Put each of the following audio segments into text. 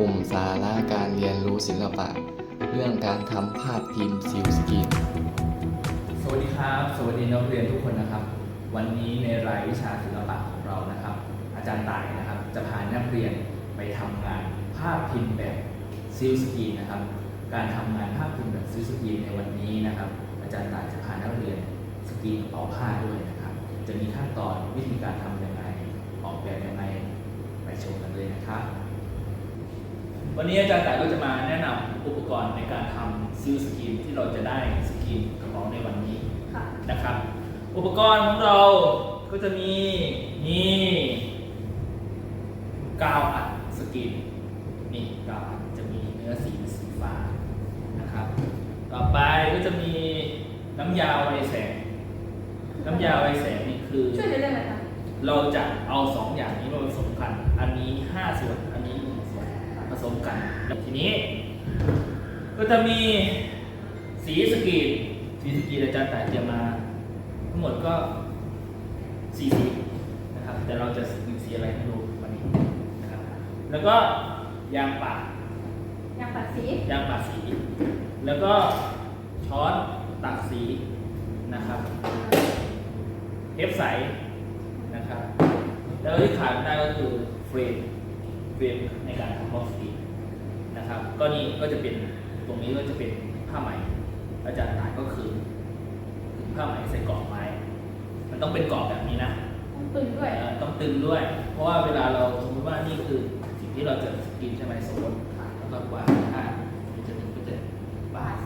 กลุ่มสาระการเรียนรู้ศิลปะ เรื่องการทำภาพพิมพ์ซิลสกรีนสวัสดีครับ สวัสดีนักเรียนทุกคนนะครับ วันนี้ในรายวิชาศิลปะของเรานะครับ อาจารย์ต่ายนะครับ จะพานักเรียนไปทำงานภาพพิมพ์แบบซิลสกรีนนะครับ การทำงานภาพพิมพ์แบบซิลสกรีนในวันนี้นะครับ อาจารย์ต่ายจะพานักเรียนสกรีนกระเป๋าผ้าด้วยนะครับ จะมีขั้นตอนวิธีการทำยังไงออกแบบยังไงไปชมกันเลยนะครับ วันนี้อาจารย์ต่ายก็จะมาแนะนำอุปกรณ์ในการทำซิลสกรีนที่เราจะได้สกรีนกระเป๋าในวันนี้ค่ะนะครับ อุปกรณ์ของเราก็จะมีนี่กาวอัดสกรีนนี่กาวอัดจะมีเนื้อสีเป็นสีฟ้านะครับต่อไปก็จะมีน้ำยาไวแสง น้ำยาไวแสงนี่คือช่วยในเรื่องอะไรคะเราจะเอาสองอย่างนี้มาผสมกัน อันนี้5ส่วนอันนี้1 ส่วนผสมกัน ทีนี้ ก็จะมีสีสกรีนสีสกรีนอาจารย์แต่เตรียมมา ทั้งหมดก็สีสีนะครับ แต่เราจะมีสีอะไรให้ดูวันนี้นะครับ แล้วก็ยางปากยางปัดสียางปากสี แล้วก็ช้อนตักสีนะครับ เทปใสนะครับ แล้วที่ขาดไม่ได้ก็คือเฟรม เฟรมในการทำบ็อกซ์กีนะครับ ก็นี่ก็จะเป็นตรงนี้ก็จะเป็นผ้าไหม อาจารย์ตายก็คือผ้าไหมใส่กรอบไม้ มันต้องเป็นกรอบแบบนี้นะต้องตึงด้วยเอ่อต้องตึงด้วย เพราะว่าเวลาเราสมมติว่านี่คือสิ่งที่เราจะสกรีนใช่ไหมสมมติแล้วก็วางผ้ามันจะถึงก็จะบาด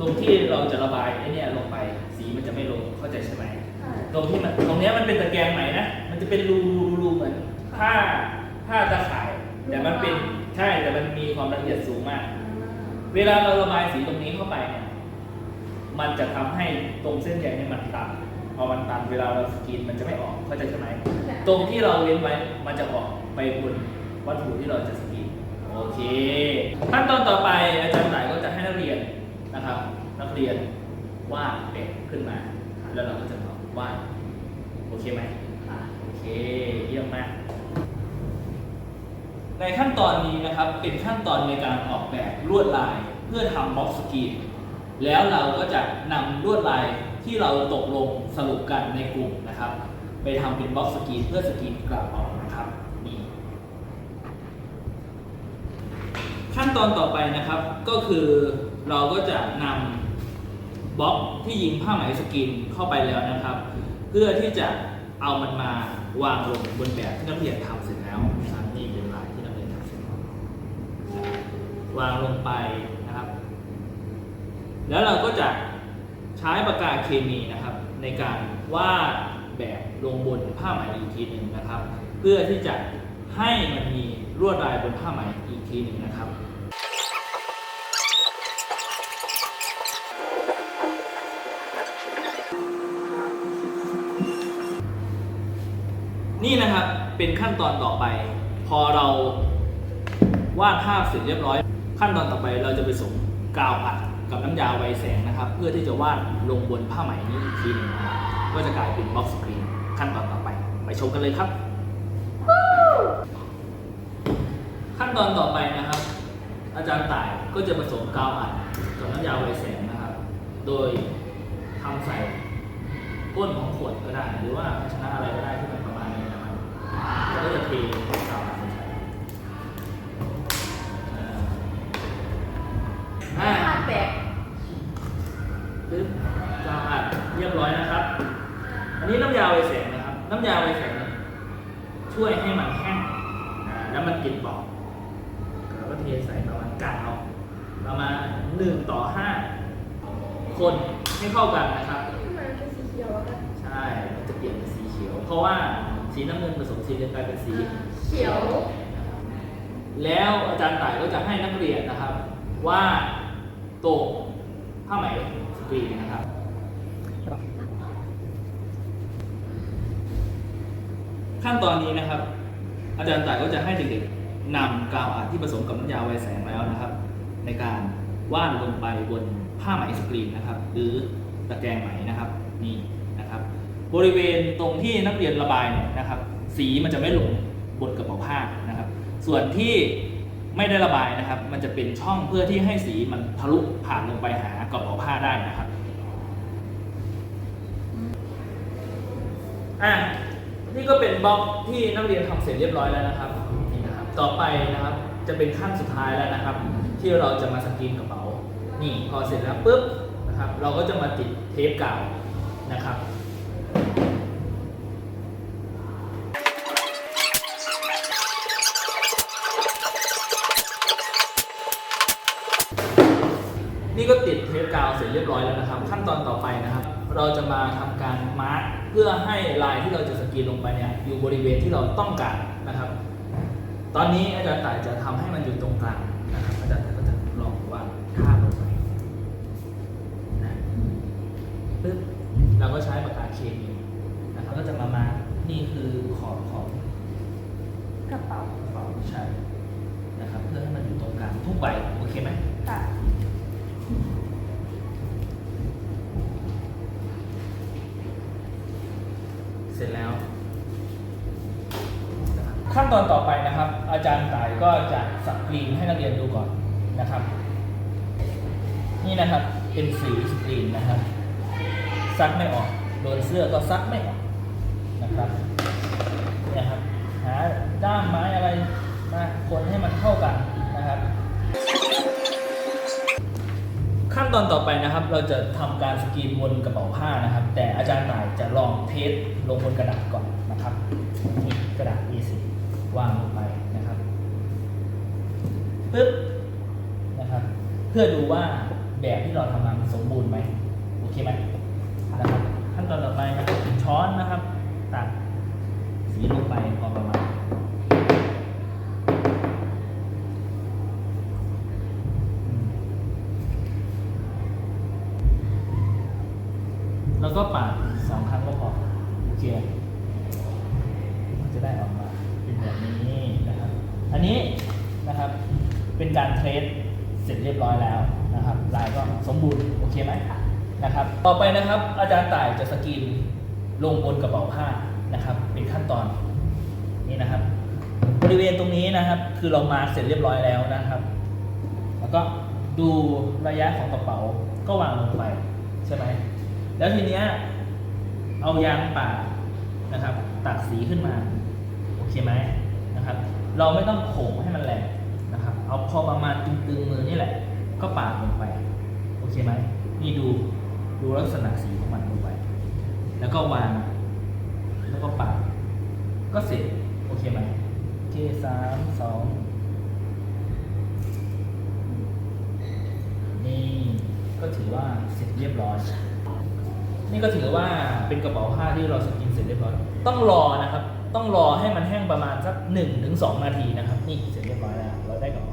ตรงที่เราจะระบายไอ้เนี่ยลงไปสีมันจะไม่ลงเข้าใจใช่ไหมค่ะตรงที่มันตรงเนี้ยมันเป็นตะแกรงใหม่นะ มันจะเป็นรูรูรูเหมือนผ้าผ้าตะข่าย แต่มันเป็นใช่แต่มันมีความละเอียดสูงมาก เวลาเราระบายสีตรงนี้เข้าไปเนี่ยมันจะทำให้ตรงเส้นใยเนี่ยมันตันพอมันตันเวลาเราสกรีนมันจะไม่ออกเข้าใจใช่ไหมตรงที่เราเว้นไว้มันจะออกไปบนวัตถุที่เราจะสกรีนโอเคขั้นตอนต่อไปอาจารย์หลายก็จะให้นักเรียนนะครับ นักเรียนวาดแบบขึ้นมา แล้วเราก็จะมาวาดโอเคไหมค่ะโอเคเยี่ยมมาก ในขั้นตอนนี้นะครับเป็นขั้นตอนในการออกแบบลวดลายเพื่อทำบ็อกสกรีนแล้วเราก็จะนำลวดลายที่เราตกลงสรุปกันในกลุ่มนะครับ ไปทำเป็นบ็อกสกรีนเพื่อสกรีนกลับออกนะครับนี่ขั้นตอนต่อไปนะครับก็คือเราก็จะนำบล็อกที่ยิงผ้าไหมสกรีนเข้าไปแล้วนะครับ เพื่อที่จะเอามันมาวางลงบนแบบที่นักเรียนทำเสร็จแล้ว วางลงไปนะครับ แล้วเราก็จะใช้ปากกาเคมีนะครับ ในการวาดแบบลงบนผ้าไหมอีกทีหนึ่งนะครับ เพื่อที่จะให้มันมีลวดลายบนผ้าไหมอีกทีหนึ่งนะครับนี่นะครับเป็นขั้นตอนต่อไป พอเราวาดภาพเสร็จเรียบร้อย ขั้นตอนต่อไปเราจะไปส่งกาวอัดกับน้ำยาไวแสงนะครับ เพื่อที่จะวาดลงบนผ้าไหมนี้อีกทีหนึงนะครับก็จะกลายเป็นบ็อกซ์สกรีนขั้นตอนต่อไป ไปชมกันเลยครับ ขั้นตอนต่อไปนะครับ อาจารย์ต่ายก็จะผสมกาวอัดกับน้ำยาไวแสงนะครับ โดยทำใส่ก้นของขวดก็ได้ หรือว่าภาชนะอะไรก็ได้ที่มันประมาณนี้นะครับแล้วก็จะเทกาวอัดลงไปอ่า ผ้าแตก ปึ๊บกาวอัดเรียบร้อยนะครับ อันนี้น้ำยาไวแสงนะครับ น้ำยาไวแสงเนี่ยช่วยให้มันแห้งอ่าแล้วมันติดบอก เราก็เทใส่ประมาณกาวประมาณหนึ่งต่อห้าคนให้เข้ากันนะครับมันเป็นสีเขียวอะค่ะใช่ มันจะเปลี่ยนเป็นสีเขียว เพราะว่าสีน้ำเงินผสมสีเหลืองกลายเป็นสี เขียว แล้วอาจารย์ต่ายก็จะให้นักเรียนนะครับ ว่าดตรงผ้าไหมสกรีนนะครับ ขั้นตอนนี้นะครับ อาจารย์ต่ายก็จะให้เด็กๆ นำกาวอัดที่ผสมกับน้ำยาไวแสงแล้วนะครับ ในการวาดลงไปบนผ้าไหมสกรีนนะครับ หรือตะแกรงไหมนะครับนี่นะครับ บริเวณตรงที่นักเรียนระบายเนี่ยนะครับ สีมันจะไม่ลงบนกระเป๋าผ้านะครับ ส่วนที่ไม่ได้ระบายนะครับ มันจะเป็นช่องเพื่อที่ให้สีมันทะลุผ่านลงไปหากระเป๋าผ้าได้นะครับอะนี่ก็เป็นบล็อกที่นักเรียนทำเสร็จเรียบร้อยแล้วนะครับ ต่อไปนะครับจะเป็นขั้นสุดท้ายแล้วนะครับ ที่เราจะมาสกรีนกระเป๋า นี่พอเสร็จแล้วปุ๊บนะครับ เราก็จะมาติดเทปกาวนะครับนี่ก็ติดเทปกาวเสร็จเรียบร้อยแล้วนะครับ ขั้นตอนต่อไปนะครับ เราจะมาทำการมาร์กเพื่อให้ลายที่เราจะสกรีนลงไปเนี่ยอยู่บริเวณที่เราต้องการนะครับ ตอนนี้อาจารย์ต่ายจะทำให้มันอยู่ตรงกลางนะครับอาจารย์ต่ายก็จะลองวางท่าบลงไปนะปึ๊บเราก็ใช้ปากกาเคมีนะครับก็จะมามาร์กนี่คือขอบของกระเป๋ากระเป๋าใช่นะครับ เพื่อให้มันอยู่ตรงกลางทุกใบโอเคไหมค่ะเสร็จแล้ว ขั้นตอนต่อไปนะครับ อาจารย์ต่ายก็จะสกรีนให้นักเรียนดูก่อนนะครับ นี่นะครับเป็นสีสกรีนนะครับ ซักไม่ออก โดนเสื้อก็ซักไม่ออกนะครับเนี่ยครับหาด้ามไม้อะไรมาคนให้มันเข้ากันนะครับ ขั้นตอนต่อไปนะครับ เราจะทำการสกรีนบนกระเป๋าผ้านะครับ แต่อาจารย์ต่ายจะลองเทสลงบนกระดาษก่อนนะครับนี่กระดาษ A4 วางลงไปนะครับปึ๊บนะครับ เพื่อดูว่าแบบที่เราทำมามันสมบูรณ์ไหมโอเคไหมนะครับขั้นตอนต่อไปนะครับช้อนนะครับ ตักสีลงไปพอประมาณแล้วก็ปาดสองครั้งก็พอโอเคจะได้ออกมาเป็นแบบนี้นะครับ อันนี้นะครับเป็นการเทรสเสร็จเรียบร้อยแล้วนะครับลายก็สมบูรณ์โอเคไหมนะครับ ต่อไปนะครับ อาจารย์ต่ายจะสกรีนลงบนกระเป๋าผ้านะครับ เป็นขั้นตอนนี้นะครับ บริเวณตรงนี้นะครับ คือเรามาเสร็จเรียบร้อยแล้วนะครับ แล้วก็ดูระยะของกระเป๋าก็วางลงไปใช่ไหมแล้วทีเนี้ยเอายางป่านะครับ ตัดสีขึ้นมา โอเคไหมนะครับ เราไม่ต้องโขงให้มันแหลมนะครับ เอาพอประมาณตึงๆมือนี่แหละ ก็ปาดลงไป โอเคไหมนี่ดูดูลักษณะสีของมันลงไป แล้วก็วาง แล้วก็ปาด ก็เสร็จ โอเคไหมโอเคสามสองนี่ก็ถือว่าเสร็จเรียบร้อย นี่ก็ถือว่าเป็นกระเป๋าผ้าที่เราสกินเสร็จเรียบร้อย ต้องรอนะครับ ต้องรอให้มันแห้งประมาณสัก1นถึงสนาทีนะครับ นี่เสร็จเรียบร้อยแล้วเราได้กระเป๋า